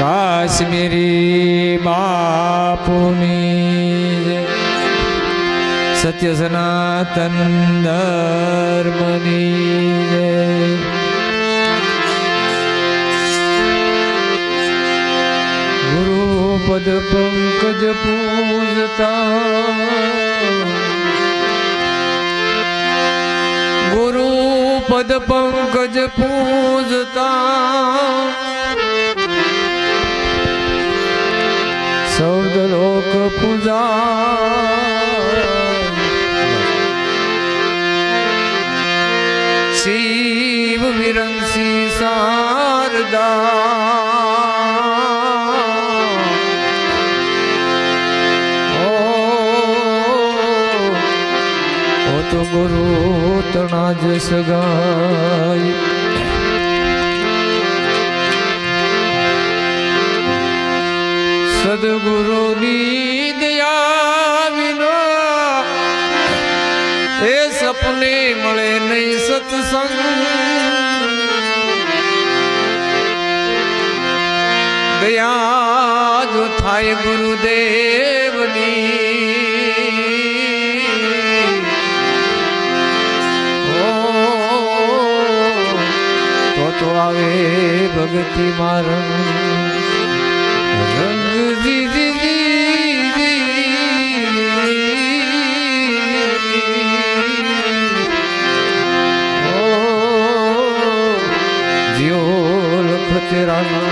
કાશ્મીરી બાપુની સત્ય સનાતન ધર્મની ગુરુ પદ પંકજ પૂજતા. ગુરુ પદ પંકજ પૂજતા. સૌદ લોક પૂજા. શિવ વિરંસી શારદા. ઓ તો ગુરુ તણા જ સગાય સદગુરુની દયા વિના એ સપને મળે નહીં સત્સંગ. દયા જો થાય ગુરુદેવની. તો આવે ભગતી મારણ Ram.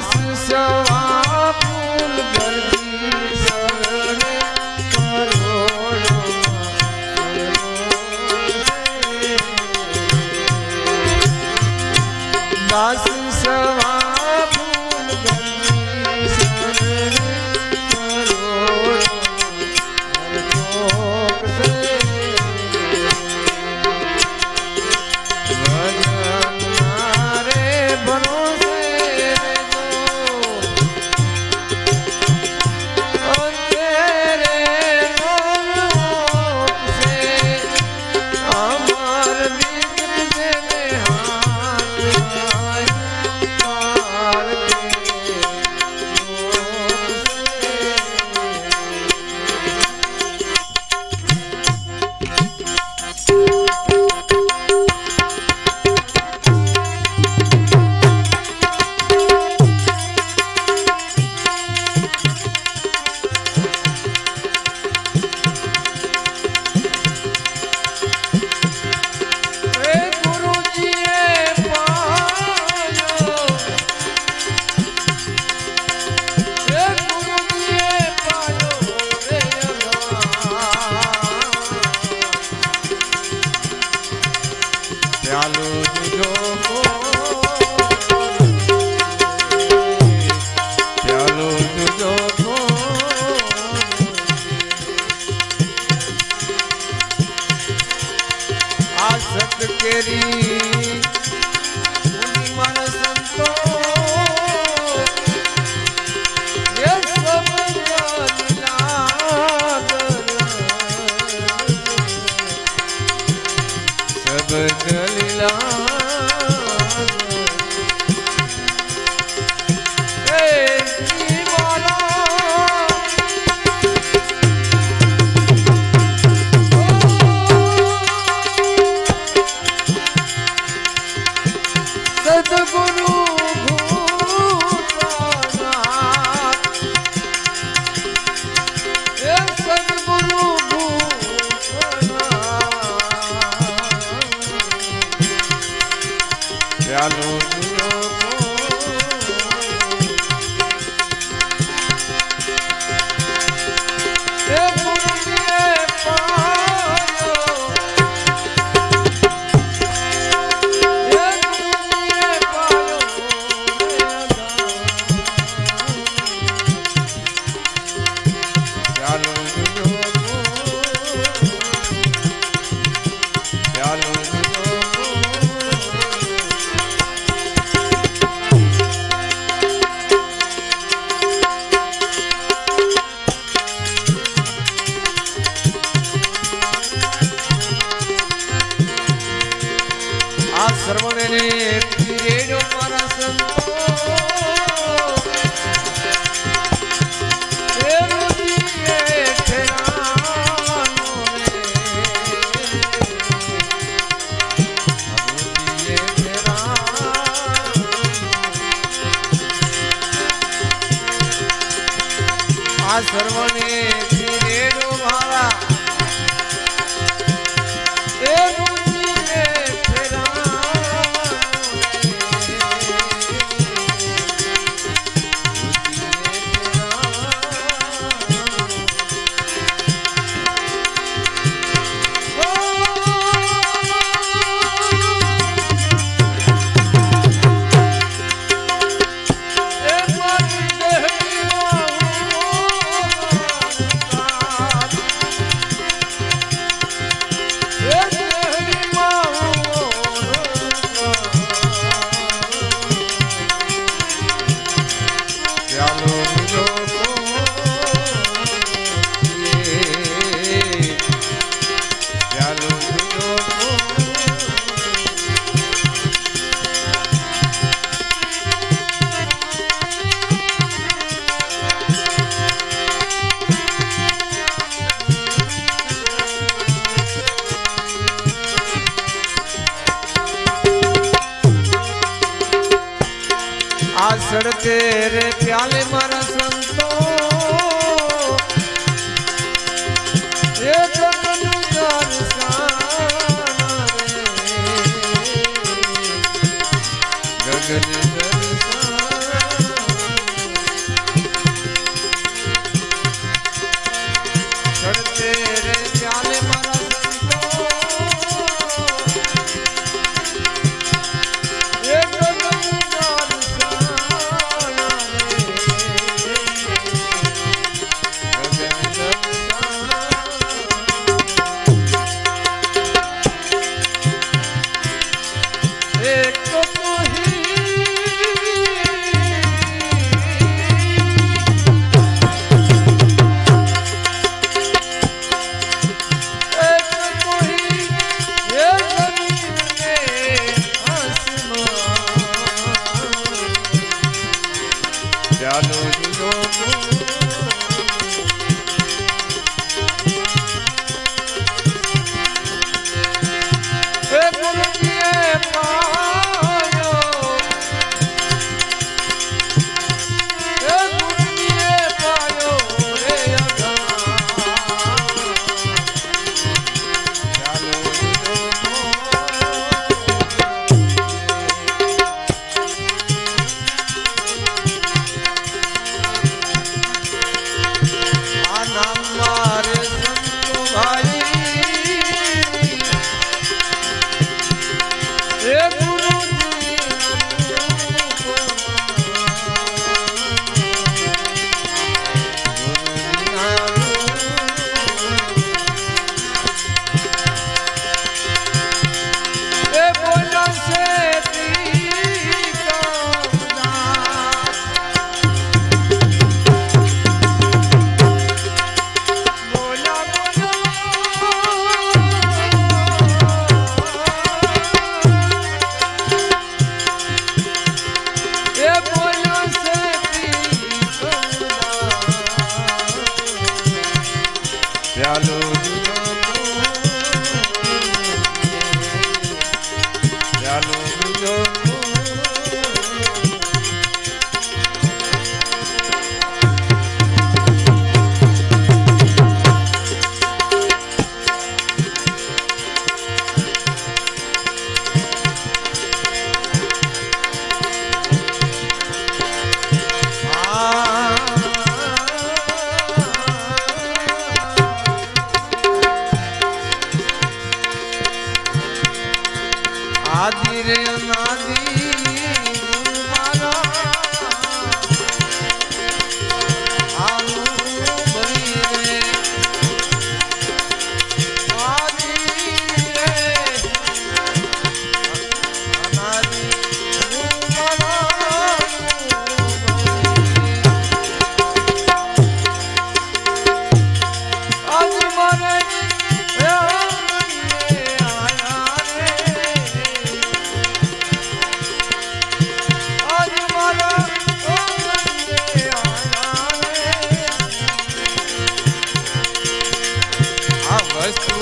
思乡啊。આ કરી. મન Yeah.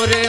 ওরে